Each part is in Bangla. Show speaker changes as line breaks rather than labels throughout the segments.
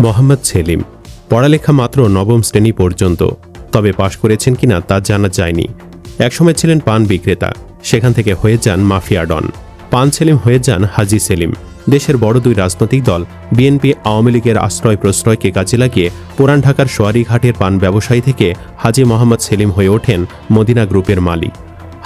মোহাম্মদ সেলিম। পড়ালেখা মাত্র নবম শ্রেণি পর্যন্ত, তবে পাশ করেছেন কিনা তা জানা যায়নি। একসময় ছিলেন পান বিক্রেতা, সেখান থেকে হয়ে যান মাফিয়া ডন। পান সেলিম হয়ে যান হাজি সেলিম। দেশের বড় দুই রাজনৈতিক দল, বিএনপি আওয়ামী লীগের আশ্রয় প্রশ্রয়কে কাজে লাগিয়ে পুরান ঢাকার সোয়ারিঘাটের পান ব্যবসায়ী থেকে হাজি মোহাম্মদ সেলিম হয়ে ওঠেন মদিনা গ্রুপের মালিক।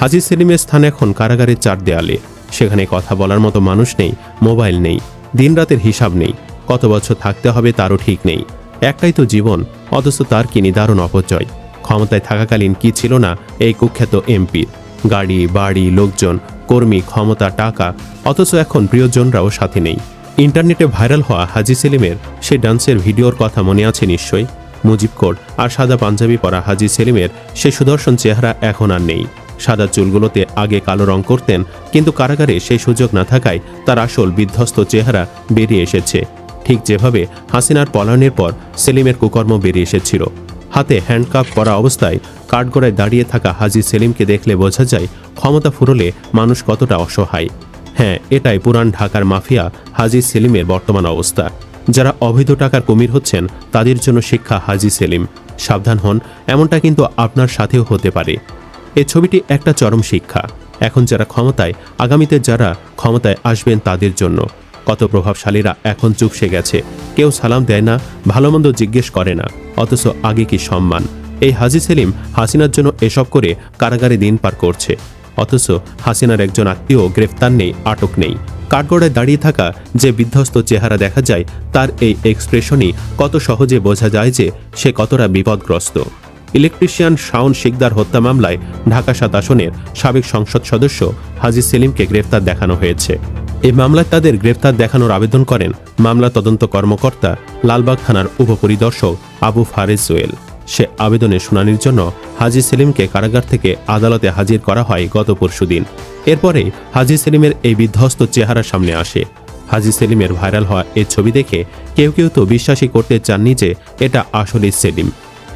হাজি সেলিমের স্থান এখন কারাগারের চার দেয়ালে। সেখানে কথা বলার মতো মানুষ নেই, মোবাইল নেই, দিনরাতের হিসাব নেই। কত বছর থাকতে হবে তারও ঠিক নেই। একটাই তো জীবন, অথচ তার কি নিদারুণ অপচয়। ক্ষমতায় থাকাকালীন কি ছিল না এই কুখ্যাত এমপির? গাড়ি, বাড়ি, লোকজন, কর্মী, ক্ষমতা, টাকা, অথচ এখন প্রিয়জনরাও সাথে নেই। ইন্টারনেটে ভাইরাল হওয়া হাজি সেলিমের সে ডান্সের ভিডিওর কথা মনে আছে নিশ্চয়ই? মুজিব কোট আর সাদা পাঞ্জাবি পরা হাজি সেলিমের সে সুদর্শন চেহারা এখন আর নেই। সাদা চুলগুলোতে আগে কালো রং করতেন, কিন্তু কারাগারে সেই সুযোগ না থাকায় তার আসল বিধ্বস্ত চেহারা বেরিয়ে এসেছে। ঠিক যেভাবে হাসিনার পলায়নের পর সেলিমের কুকর্ম বেরিয়ে এসেছিল। হাতে হ্যান্ডকাপ করা অবস্থায় কাঠগড়ায় দাঁড়িয়ে থাকা হাজি সেলিমকে দেখলে বোঝা যায় ক্ষমতা ফুরলে মানুষ কতটা অসহায়। হ্যাঁ এটাই পুরান ঢাকার মাফিয়া হাজি সেলিমের বর্তমান অবস্থা। যারা অবৈধ টাকার কুমির হচ্ছেন, তাদের জন্য শিক্ষা হাজি সেলিম। সাবধান হন, এমনটা কিন্তু আপনার সাথেও হতে পারে। এ ছবিটি একটা চরম শিক্ষা। এখন যারা ক্ষমতায়, আগামীতে যারা ক্ষমতায় আসবেন তাদের জন্য। কত প্রভাবশালীরা এখন চুপসে গেছে। কেউ সালাম দেয় না, ভালোমন্দ জিজ্ঞেস করে না, অথচ আগে কি সম্মান? এই হাজি সেলিম হাসিনার জন্য এসব করে কারাগারে দিন পার করছে। অথচ হাসিনার একজন আত্মীয় গ্রেফতার নেই, আটক নেই। কাঠগড়ায় দাঁড়িয়ে থাকা যে বিধ্বস্ত চেহারা দেখা যায়, তার এই এক্সপ্রেশনই কত সহজে বোঝা যায় যে সে কতটা বিপদগ্রস্ত। ইলেকট্রিশিয়ান শাওন শিকদার হত্যা মামলায় ঢাকা সাত আসনের সাবেক সংসদ সদস্য হাজি সেলিমকে গ্রেফতার দেখানো হয়েছে। এই মামলায় তাদের গ্রেফতার দেখানোর আবেদন করেন মামলা তদন্ত কর্মকর্তা লালবাগ থানার উপপরিদর্শক আবু ফারেজ জোয়েল সে আবেদনের শুনানির জন্য হাজি সেলিমকে কারাগার থেকে আদালতে হাজির করা হয় গত পরশুদিন এরপরে হাজি সেলিমের এই বিধ্বস্ত চেহারা সামনে আসে। হাজি সেলিমের ভাইরাল হওয়া এই ছবি দেখে কেউ কেউ তো বিশ্বাসই করতে চাননি যে এটা আসলেই সেলিম।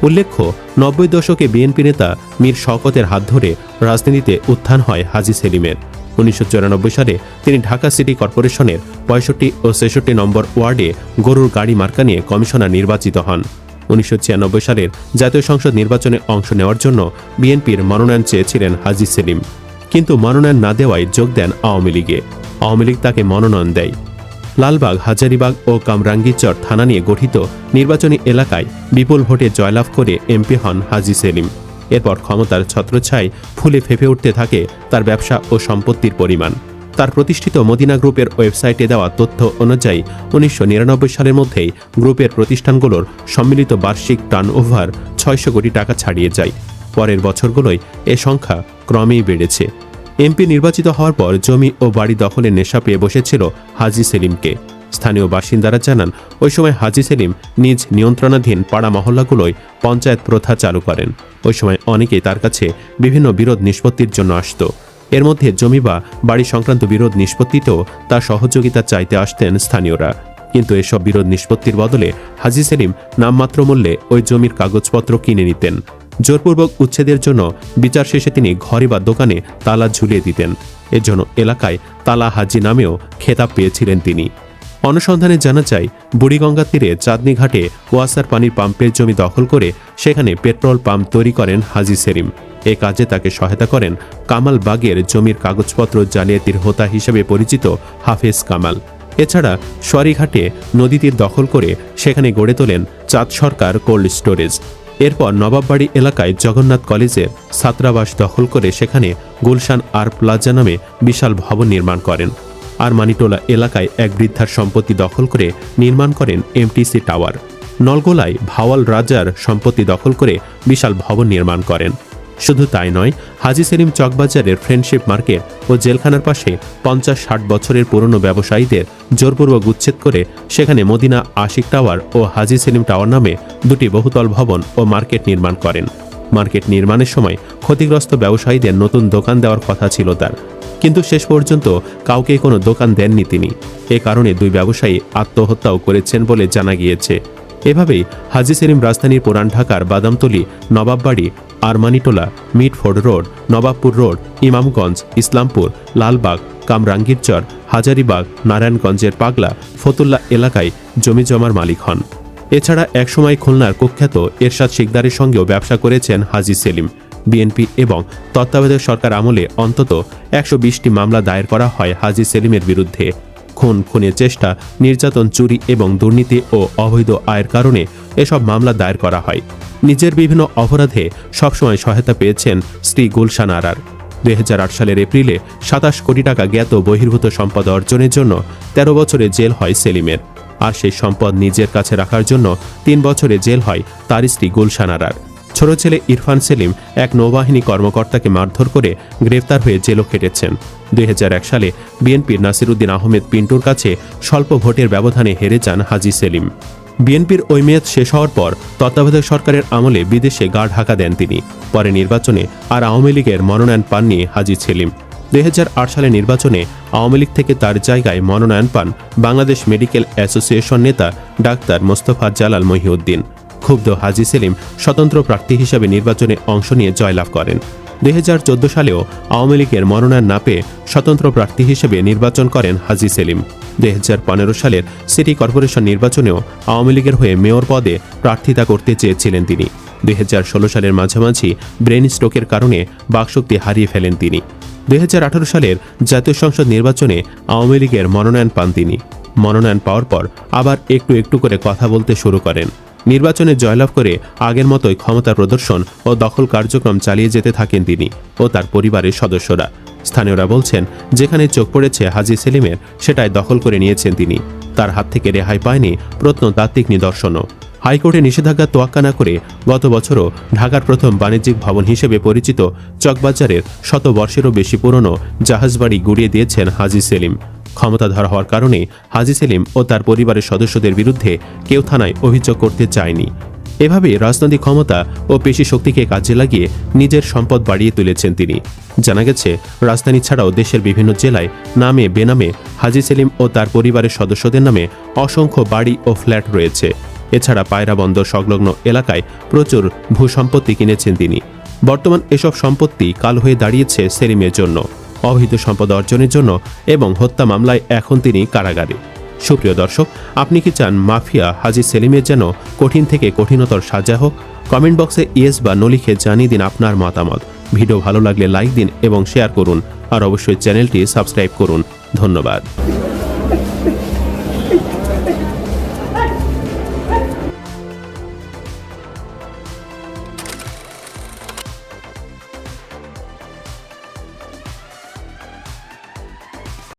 উল্লেখ্য, নব্বই দশকে বিএনপি নেতা মীর শওকতের হাত ধরে রাজনীতিতে উত্থান হয় হাজি সেলিমের। উনিশশো চুরানব্বই সালে তিনি ঢাকা সিটি কর্পোরেশনের পঁয়ষট্টি ও ছেষট্টি নম্বর ওয়ার্ডে গরুর গাড়ি মার্কা নিয়ে কমিশনার নির্বাচিত হন। উনিশশো ছিয়ানব্বই সালের জাতীয় সংসদ নির্বাচনে অংশ নেওয়ার জন্য বিএনপির মনোনয়ন চেয়েছিলেন হাজি সেলিম। কিন্তু মনোনয়ন না দেওয়ায় যোগ দেন আওয়ামী লীগে। আওয়ামী লীগ তাকে মনোনয়ন দেয়। লালবাগ, হাজারিবাগ ও কামরাঙ্গীরচর থানা নিয়ে গঠিত নির্বাচনী এলাকায় বিপুল ভোটে জয়লাভ করে এমপি হন হাজি সেলিম। এরপর ক্ষমতার ছত্রছায় ফুলে ফেপে উঠতে থাকে তার ব্যবসা ও সম্পত্তির পরিমাণ। তার প্রতিষ্ঠিত মদিনা গ্রুপের ওয়েবসাইটে দেওয়া তথ্য অনুযায়ী, উনিশশো নিরানব্বই সালের মধ্যেই গ্রুপের প্রতিষ্ঠানগুলোর সম্মিলিত বার্ষিক টার্নওভার ছয়শো কোটি টাকা ছাড়িয়ে যায়। পরের বছরগুলোয় এ সংখ্যা ক্রমেই বেড়েছে। এমপি নির্বাচিত হওয়ার পর জমি ও বাড়ি দখলের নেশা পেয়ে বসেছিল হাজি সেলিমকে। স্থানীয় বাসিন্দারা জানান, ওই সময় হাজি সেলিম নিজ নিয়ন্ত্রণাধীন পাড়া মহল্লাগুলোয় পঞ্চায়েত প্রথা চালু করেন। ওই সময় অনেকেই তার কাছে বিভিন্ন বিরোধ নিষ্পত্তির জন্য আসত। এর মধ্যে জমি বা বাড়ি সংক্রান্ত বিরোধ নিষ্পত্তিতেও তার সহযোগিতা চাইতে আসতেন স্থানীয়রা। কিন্তু এসব বিরোধ নিষ্পত্তির বদলে হাজি সেলিম নামমাত্র মূল্যে ওই জমির কাগজপত্র কিনে নিতেন। জোরপূর্বক উচ্ছেদের জন্য বিচার শেষে তিনি ঘরে বা দোকানে তালা ঝুলিয়ে দিতেন। এর জন্য এলাকায় তালা হাজি নামেও খেতাব পেয়েছিলেন তিনি। অনুসন্ধানে জানা যায়, বুড়িগঙ্গা তীরে চাঁদনি ঘাটে ওয়াসার পানির পাম্পের জমি দখল করে সেখানে পেট্রোল পাম্প তৈরি করেন হাজি সেলিম এ কাজে তাকে সহায়তা করেন কামাল বাগের জমির কাগজপত্র জালিয়াতির হোতা হিসেবে পরিচিত হাফেজ কামাল। এছাড়া সরিঘাটে নদী তীর দখল করে সেখানে গড়ে তোলেন চাঁদ সরকার কোল্ড স্টোরেজ। এরপর নবাববাড়ি এলাকায় জগন্নাথ কলেজের ছাত্রাবাস দখল করে সেখানে গুলশান আর প্লাজা নামে বিশাল ভবন নির্মাণ করেন। আর মানিটোলা এলাকায় এক বৃদ্ধার সম্পত্তি দখল করে নির্মাণ করেন এমটিসি টাওয়ার। নলগোলায় ভাওয়াল রাজার সম্পত্তি দখল করে বিশাল ভবন নির্মাণ করেন। শুধু তাই নয়, হাজি সেলিম চকবাজারের ফ্রেন্ডশিপ মার্কেট ও জেলখানার পাশে পঞ্চাশ ষাট বছরের পুরনো ব্যবসায়ীদের জোরপূর্বক উচ্ছেদ করে সেখানে মদিনা আশিক টাওয়ার ও হাজি সেলিম টাওয়ার নামে দুটি বহুতল ভবন ও মার্কেট নির্মাণ করেন। মার্কেট নির্মাণের সময় ক্ষতিগ্রস্ত ব্যবসায়ীদের নতুন দোকান দেওয়ার কথা ছিল তার। কিন্তু শেষ পর্যন্ত কাউকে কোনো দোকান দেননি তিনি। এ কারণে দুই ব্যবসায়ী আত্মহত্যাও করেছেন বলে জানা গিয়েছে। এভাবেই হাজি সেলিম রাজধানীর পুরান ঢাকার Badamtali, Nawabbari, Armanitola, Mitford road, Nawabpur road, Imamganj, Islampur, Lalbagh, Kamrangirchar, Hazaribagh, নারায়ণগঞ্জের পাগলা, ফতুল্লা এলাকায় জমি জমার মালিক হন। এছাড়া একসময় খুলনার কুখ্যাত এরশাদ শিকদারের সঙ্গেও ব্যবসা করেছেন হাজি সেলিম। বিএনপি এবং তত্ত্বাবধায়ক সরকার আমলে অন্তত একশো বিশটি মামলা দায়ের করা হয় হাজি সেলিমের বিরুদ্ধে। খুন, খুনের চেষ্টা, নির্যাতন, চুরি এবং দুর্নীতি ও অবৈধ আয়ের কারণে এসব মামলা দায়ের করা হয়। নিজের বিভিন্ন অপরাধে সবসময় সহায়তা পেয়েছেন স্ত্রী গুলশান আরার। দুই সালের এপ্রিলে সাতাশ কোটি টাকা জ্ঞাত বহির্ভূত সম্পদ অর্জনের জন্য ১৩ বছরে জেল হয় সেলিমের। আর সেই সম্পদ নিজের কাছে রাখার জন্য তিন বছরে জেল হয় তার স্ত্রী গুলশান আরার। ছোট ছেলে ইরফান সেলিম এক নৌবাহিনী কর্মকর্তাকে মারধর করে গ্রেফতার হয়ে জেলও খেটেছেন। দুই হাজার এক সালে বিএনপির নাসিরুদ্দিন আহমেদ পিন্টুর কাছে স্বল্প ভোটের ব্যবধানে হেরে যান হাজি সেলিম। বিএনপির ওই মেয়াদ শেষ হওয়ার পর তত্ত্বাবধায়ক সরকারের আমলে বিদেশে গা ঢাকা দেন তিনি। পরে নির্বাচনে আর আওয়ামী লীগের মনোনয়ন পাননি হাজি সেলিম। দুই সালে নির্বাচনে আওয়ামী লীগ থেকে তার জায়গায় মনোনয়ন পান বাংলাদেশ মেডিকেল অ্যাসোসিয়েশন নেতা ডাক্তার মোস্তফা জালাল মহিউদ্দিন। ক্ষুব্ধ হাজি সেলিম স্বতন্ত্র প্রার্থী হিসেবে নির্বাচনে অংশ নিয়ে জয়লাভ করেন। দুই হাজার চোদ্দ সালেও আওয়ামী লীগের মনোনয়ন না পেয়ে স্বতন্ত্র প্রার্থী হিসেবে নির্বাচন করেন হাজি সেলিম। দুই হাজার পনেরো সালের সিটি কর্পোরেশন নির্বাচনেও আওয়ামী লীগের হয়ে মেয়র পদে প্রার্থিতা করতে চেয়েছিলেন তিনি। দুই হাজার ষোলো সালের মাঝামাঝি ব্রেন স্ট্রোকের কারণে বাকশক্তি হারিয়ে ফেলেন তিনি। দুই হাজার আঠারো সালের জাতীয় সংসদ নির্বাচনে আওয়ামী লীগের মনোনয়ন পান তিনি। মনোনয়ন পাওয়ার পর আবার একটু একটু করে কথা বলতে শুরু করেন। নির্বাচনে জয়লাভ করে আগের মতোই ক্ষমতা প্রদর্শন ও দখল কার্যক্রম চালিয়ে যেতে থাকেন তিনি ও তার পরিবারের সদস্যরা। স্থানীয়রা বলছেন, যেখানে চোখ পড়েছে হাজি সেলিমের, সেটাই দখল করে নিয়েছেন তিনি। তার হাত থেকে রেহাই পায়নি প্রত্নতাত্ত্বিক নিদর্শনও। হাইকোর্টে নিষেধাজ্ঞা তোয়াক্কা না করে গত বছরও ঢাকার প্রথম বাণিজ্যিক ভবন হিসেবে পরিচিত চকবাজারের শত বর্ষেরও বেশি পুরনো জাহাজবাড়ি গুড়িয়ে দিয়েছেন হাজি সেলিম। ক্ষমতাধর হওয়ার কারণে হাজি সেলিম ও তার পরিবারের সদস্যদের বিরুদ্ধে কেউ থানায় অভিযোগ করতে চায়নি। এভাবে রাজনৈতিক ক্ষমতা ও পেশি শক্তিকে কাজে লাগিয়ে নিজের সম্পদ বাড়িয়ে তুলেছেন তিনি। জানা গেছে, রাজধানী ছাড়াও দেশের বিভিন্ন জেলায় নামে বেনামে হাজি সেলিম ও তার পরিবারের সদস্যদের নামে অসংখ্য বাড়ি ও ফ্ল্যাট রয়েছে। এছাড়া পায়রা বন্দর সংলগ্ন এলাকায় প্রচুর ভূসম্পত্তি কিনেছেন তিনি। বর্তমান এসব সম্পত্তি কাল হয়ে দাঁড়িয়েছে সেলিমের জন্য। অবহিত সম্পদ অর্জনের জন্য এবং হত্যা মামলায় এখন তিনি কারাগারে। সুপ্রিয় দর্শক, আপনি কি চান মাফিয়া হাজি সেলিমের যেন কঠিন থেকে কঠিনতর সাজা হোক? কমেন্ট বক্সে ইয়েস বা নলিখে জানিয়ে দিন আপনার মতামত। ভিডিও ভালো লাগলে লাইক দিন এবং শেয়ার করুন। আর অবশ্যই চ্যানেলটি সাবস্ক্রাইব করুন। ধন্যবাদ।